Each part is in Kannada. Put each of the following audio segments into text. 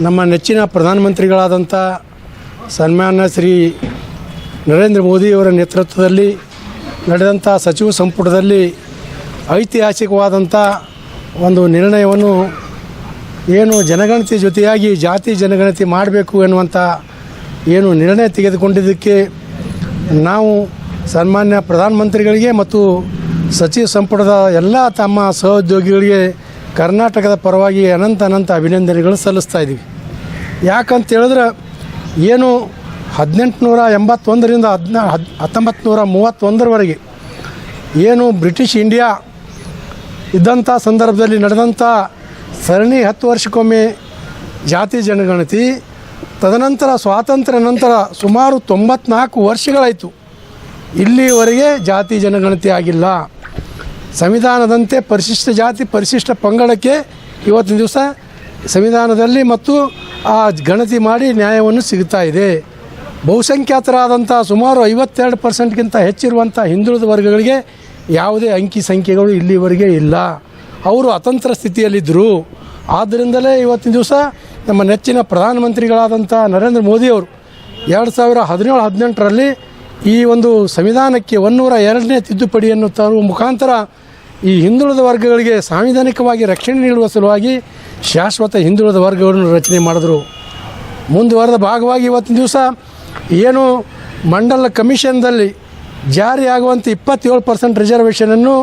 ನಮ್ಮ ನೆಚ್ಚಿನ ಪ್ರಧಾನಮಂತ್ರಿಗಳಾದಂಥ ಸನ್ಮಾನ್ಯ ಶ್ರೀ ನರೇಂದ್ರ ಮೋದಿಯವರ ನೇತೃತ್ವದಲ್ಲಿ ನಡೆದಂಥ ಸಚಿವ ಸಂಪುಟದಲ್ಲಿ ಐತಿಹಾಸಿಕವಾದಂಥ ಒಂದು ನಿರ್ಣಯವನ್ನು ಏನು ಜನಗಣತಿ ಜೊತೆಯಾಗಿ ಜಾತಿ ಜನಗಣತಿ ಮಾಡಬೇಕು ಎನ್ನುವಂಥ ಏನು ನಿರ್ಣಯ ತೆಗೆದುಕೊಂಡಿದ್ದಕ್ಕೆ ನಾವು ಸನ್ಮಾನ್ಯ ಪ್ರಧಾನಮಂತ್ರಿಗಳಿಗೆ ಮತ್ತು ಸಚಿವ ಸಂಪುಟದ ಎಲ್ಲ ತಮ್ಮ ಸಹೋದ್ಯೋಗಿಗಳಿಗೆ ಕರ್ನಾಟಕದ ಪರವಾಗಿ ಅನಂತ ಅನಂತ ಅಭಿನಂದನೆಗಳು ಸಲ್ಲಿಸ್ತಾ ಇದ್ದೀವಿ. ಯಾಕಂತ ಹೇಳಿದ್ರೆ ಏನು ಹದಿನೆಂಟುನೂರ ಎಂಬತ್ತೊಂದರಿಂದ ಹದಿನ, ಹದ್ ಹತ್ತೊಂಬತ್ತು ನೂರ ಮೂವತ್ತೊಂದರವರೆಗೆ ಏನು ಬ್ರಿಟಿಷ್ ಇಂಡಿಯಾ ಇದ್ದಂಥ ಸಂದರ್ಭದಲ್ಲಿ ನಡೆದಂಥ ಸರಣಿ ಹತ್ತು ವರ್ಷಕ್ಕೊಮ್ಮೆ ಜಾತಿ ಜನಗಣತಿ, ತದನಂತರ ಸ್ವಾತಂತ್ರ್ಯ ನಂತರ ಸುಮಾರು ತೊಂಬತ್ನಾಲ್ಕು ವರ್ಷಗಳಾಯಿತು. ಇಲ್ಲಿವರೆಗೆ ಜಾತಿ ಜನಗಣತಿ ಆಗಿಲ್ಲ. ಸಂವಿಧಾನದಂತೆ ಪರಿಶಿಷ್ಟ ಜಾತಿ ಪರಿಶಿಷ್ಟ ಪಂಗಡಕ್ಕೆ ಇವತ್ತಿನ ದಿವಸ ಸಂವಿಧಾನದಲ್ಲಿ ಮತ್ತು ಆ ಗಣತಿ ಮಾಡಿ ನ್ಯಾಯವನ್ನು ಸಿಗ್ತಾ ಇದೆ. ಬಹುಸಂಖ್ಯಾತರಾದಂಥ ಸುಮಾರು ಐವತ್ತೆರಡು ಪರ್ಸೆಂಟ್ಗಿಂತ ಹೆಚ್ಚಿರುವಂಥ ಹಿಂದುಳಿದ ವರ್ಗಗಳಿಗೆ ಯಾವುದೇ ಅಂಕಿ ಸಂಖ್ಯೆಗಳು ಇಲ್ಲಿವರೆಗೆ ಇಲ್ಲ. ಅವರು ಅತಂತ್ರ ಸ್ಥಿತಿಯಲ್ಲಿದ್ದರು. ಆದ್ದರಿಂದಲೇ ಇವತ್ತಿನ ದಿವಸ ನಮ್ಮ ನೆಚ್ಚಿನ ಪ್ರಧಾನಮಂತ್ರಿಗಳಾದಂಥ ನರೇಂದ್ರ ಮೋದಿಯವರು ಎರಡು ಸಾವಿರ ಹದಿನೇಳು ಹದಿನೆಂಟರಲ್ಲಿ ಈ ಒಂದು ಸಂವಿಧಾನಕ್ಕೆ ಒನ್ನೂರ ಎರಡನೇ ತಿದ್ದುಪಡಿಯನ್ನು ತರುವ ಮುಖಾಂತರ ಈ ಹಿಂದುಳಿದ ವರ್ಗಗಳಿಗೆ ಸಾಂವಿಧಾನಿಕವಾಗಿ ರಕ್ಷಣೆ ನೀಡುವ ಸಲುವಾಗಿ ಶಾಶ್ವತ ಹಿಂದುಳಿದ ವರ್ಗಗಳನ್ನು ರಚನೆ ಮಾಡಿದ್ರು. ಮುಂದುವರೆದ ಭಾಗವಾಗಿ ಇವತ್ತಿನ ದಿವಸ ಏನು ಮಂಡಲ ಕಮಿಷನ್ದಲ್ಲಿ ಜಾರಿಯಾಗುವಂಥ ಇಪ್ಪತ್ತೇಳು ಪರ್ಸೆಂಟ್ ರಿಸರ್ವೇಷನನ್ನು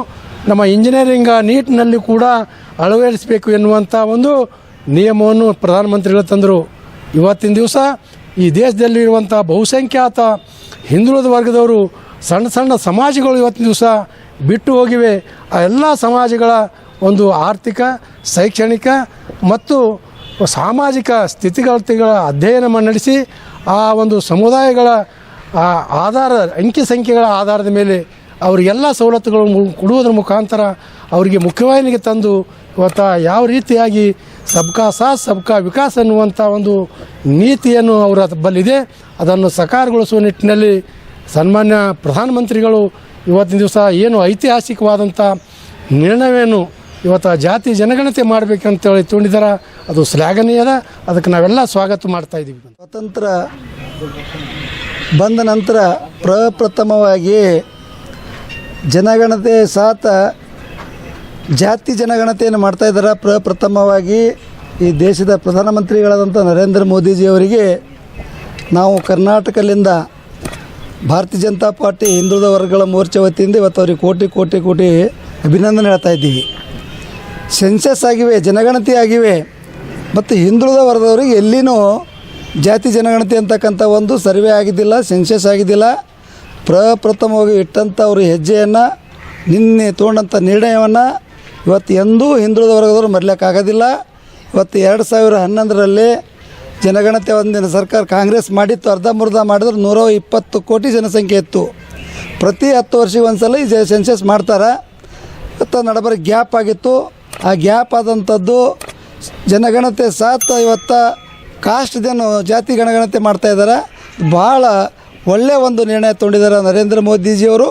ನಮ್ಮ ಇಂಜಿನಿಯರಿಂಗ್ ನೀಟ್ನಲ್ಲಿ ಕೂಡ ಅಳವಡಿಸಬೇಕು ಎನ್ನುವಂಥ ಒಂದು ನಿಯಮವನ್ನು ಪ್ರಧಾನಮಂತ್ರಿಗಳು ತಂದರು. ಇವತ್ತಿನ ದಿವಸ ಈ ದೇಶದಲ್ಲಿರುವಂಥ ಬಹುಸಂಖ್ಯಾತ ಹಿಂದುಳಿದ ವರ್ಗದವರು ಸಣ್ಣ ಸಣ್ಣ ಸಮಾಜಗಳು ಇವತ್ತಿನ ದಿವಸ ಬಿಟ್ಟು ಹೋಗಿವೆ. ಆ ಎಲ್ಲ ಸಮಾಜಗಳ ಒಂದು ಆರ್ಥಿಕ, ಶೈಕ್ಷಣಿಕ ಮತ್ತು ಸಾಮಾಜಿಕ ಸ್ಥಿತಿಗತಿಗಳ ಅಧ್ಯಯನ ನಡೆಸಿ ಆ ಒಂದು ಸಮುದಾಯಗಳ ಆಧಾರ, ಅಂಕಿ ಸಂಖ್ಯೆಗಳ ಆಧಾರದ ಮೇಲೆ ಅವರಿಗೆಲ್ಲ ಸವಲತ್ತುಗಳು ಕೊಡುವುದರ ಮುಖಾಂತರ ಅವರಿಗೆ ಮುಖ್ಯವಾಹಿನಿಗೆ ತಂದು ಇವತ್ತು ಯಾವ ರೀತಿಯಾಗಿ ಸಬ್ಕಾ ಸಾಥ್, ಸಬ್ಕಾ ವಿಕಾಸ್ ಅನ್ನುವಂಥ ಒಂದು ನೀತಿಯನ್ನು ಅವರ ಬಲ್ಲಿದೆ. ಅದನ್ನು ಸಕಾರಗೊಳಿಸುವ ನಿಟ್ಟಿನಲ್ಲಿ ಸನ್ಮಾನ್ಯ ಪ್ರಧಾನಮಂತ್ರಿಗಳು ಇವತ್ತಿನ ದಿವಸ ಏನು ಐತಿಹಾಸಿಕವಾದಂಥ ನಿರ್ಣಯವೇನು ಇವತ್ತು ಜಾತಿ ಜನಗಣತಿ ಮಾಡಬೇಕಂತೇಳಿ ತೋಂಡಿದಾರ, ಅದು ಶ್ಲಾಘನೀಯದ, ಅದಕ್ಕೆ ನಾವೆಲ್ಲ ಸ್ವಾಗತ ಮಾಡ್ತಾ ಇದ್ದೀವಿ. ಸ್ವತಂತ್ರ ಬಂದ ನಂತರ ಪ್ರಪ್ರಥಮವಾಗಿ ಜನಗಣತಿ ಸಾತ ಜಾತಿ ಜನಗಣತಿಯನ್ನು ಮಾಡ್ತಾ ಇದ್ದಾರೆ. ಪ್ರಪ್ರಥಮವಾಗಿ ಈ ದೇಶದ ಪ್ರಧಾನಮಂತ್ರಿಗಳಾದಂಥ ನರೇಂದ್ರ ಮೋದಿಜಿಯವರಿಗೆ ನಾವು ಕರ್ನಾಟಕದಿಂದ ಭಾರತೀಯ ಜನತಾ ಪಾರ್ಟಿ ಹಿಂದುಳಿದ ವರ್ಗಗಳ ಮೋರ್ಚಾ ವತಿಯಿಂದ ಇವತ್ತು ಅವ್ರಿಗೆ ಕೋಟಿ ಕೋಟಿ ಕೋಟಿ ಅಭಿನಂದನೆ ಹೇಳ್ತಾ ಇದ್ದೀವಿ. ಸೆನ್ಸಸ್ ಆಗಿವೆ, ಜನಗಣತಿ ಆಗಿವೆ, ಮತ್ತು ಹಿಂದುಳಿದ ವರ್ಗದವರಿಗೆ ಎಲ್ಲಿನೂ ಜಾತಿ ಜನಗಣತಿ ಅಂತಕ್ಕಂಥ ಒಂದು ಸರ್ವೆ ಆಗಿದ್ದಿಲ್ಲ ಸೆನ್ಸಸ್ ಆಗಿದ್ದಿಲ್ಲ. ಪ್ರಪ್ರಥಮವಾಗಿ ಇಟ್ಟಂಥ ಅವ್ರ ಹೆಜ್ಜೆಯನ್ನು, ನಿನ್ನೆ ತೊಗೊಂಡಂಥ ನಿರ್ಣಯವನ್ನು ಇವತ್ತು ಎಂದೂ ಹಿಂದುಳಿದ ವರ್ಗದವರು ಮರಲಿಕ್ಕಾಗೋದಿಲ್ಲ. ಇವತ್ತು ಎರಡು ಸಾವಿರ ಹನ್ನೊಂದರಲ್ಲಿ ಜನಗಣತಿ ಒಂದಿನ ಸರ್ಕಾರ ಕಾಂಗ್ರೆಸ್ ಮಾಡಿತ್ತು ಅರ್ಧಂಬರ್ಧ ಮಾಡಿದ್ರೆ, ನೂರ ಇಪ್ಪತ್ತು ಕೋಟಿ ಜನಸಂಖ್ಯೆ ಇತ್ತು. ಪ್ರತಿ ಹತ್ತು ವರ್ಷಕ್ಕೆ ಒಂದು ಸಲ ಈ ಸೆನ್ಸಸ್ ಮಾಡ್ತಾರೆ. ಮತ್ತು ನಡಬರ ಗ್ಯಾಪ್ ಆಗಿತ್ತು. ಆ ಗ್ಯಾಪ್ ಆದಂಥದ್ದು ಜನಗಣತಿ ಸಾತ್ ಇವತ್ತು ಕಾಸ್ಟ್ ಜನ ಜಾತಿ ಗಣಗಣತಿ ಮಾಡ್ತಾ ಇದ್ದಾರೆ ಭಾಳ ಒಳ್ಳೆಯ ಒಂದು ನಿರ್ಣಯ ತೊಗೊಂಡಿದ್ದಾರೆ ನರೇಂದ್ರ ಮೋದಿಜಿಯವರು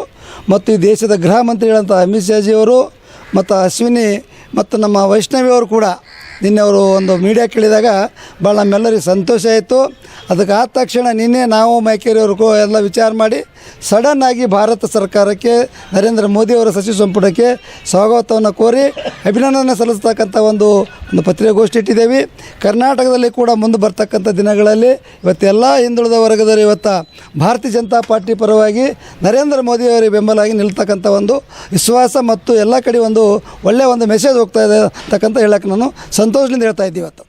ಮತ್ತು ಈ ದೇಶದ ಗೃಹ ಮಂತ್ರಿಗಳಂಥ ಅಮಿತ್ ಶಾಜಿಯವರು ಮತ್ತು ಅಶ್ವಿನಿ ಮತ್ತು ನಮ್ಮ ವೈಷ್ಣವಿ ಅವರು ಕೂಡ. ನಿನ್ನೆ ಅವರು ಒಂದು ಮೀಡಿಯಾ ಕೇಳಿದಾಗ ಭಾಳ ನಮ್ಮೆಲ್ಲರಿಗೆ ಸಂತೋಷ ಆಯಿತು. ಅದಕ್ಕೆ ಆದ ತಕ್ಷಣ ನಿನ್ನೆ ನಾವು ಮೈಕೇರಿಯವ್ರಿಗೂ ಎಲ್ಲ ವಿಚಾರ ಮಾಡಿ ಸಡನ್ ಆಗಿ ಭಾರತ ಸರ್ಕಾರಕ್ಕೆ, ನರೇಂದ್ರ ಮೋದಿಯವರ ಸಚಿವ ಸಂಪುಟಕ್ಕೆ ಸ್ವಾಗತವನ್ನು ಕೋರಿ ಅಭಿನಂದನೆ ಸಲ್ಲಿಸ್ತಕ್ಕಂಥ ಒಂದು ಒಂದು ಪತ್ರಿಕಾಗೋಷ್ಠಿ ಇಟ್ಟಿದ್ದೇವೆ. ಕರ್ನಾಟಕದಲ್ಲಿ ಕೂಡ ಮುಂದೆ ಬರ್ತಕ್ಕಂಥ ದಿನಗಳಲ್ಲಿ ಇವತ್ತೆಲ್ಲ ಹಿಂದುಳಿದ ವರ್ಗದವರು ಇವತ್ತು ಭಾರತೀಯ ಜನತಾ ಪಾರ್ಟಿ ಪರವಾಗಿ ನರೇಂದ್ರ ಮೋದಿಯವರಿಗೆ ಬೆಂಬಲವಾಗಿ ನಿಲ್ತಕ್ಕಂಥ ಒಂದು ವಿಶ್ವಾಸ ಮತ್ತು ಎಲ್ಲ ಕಡೆ ಒಂದು ಒಳ್ಳೆಯ ಒಂದು ಮೆಸೇಜ್ ಹೋಗ್ತಾ ಇದೆ ಅಂತಕ್ಕಂಥ ಹೇಳಕ್ಕೆ ನಾನು ಸಂತೋಷದಿಂದ ಹೇಳ್ತಾ ಇದ್ದೀವಿ ಇವತ್ತು.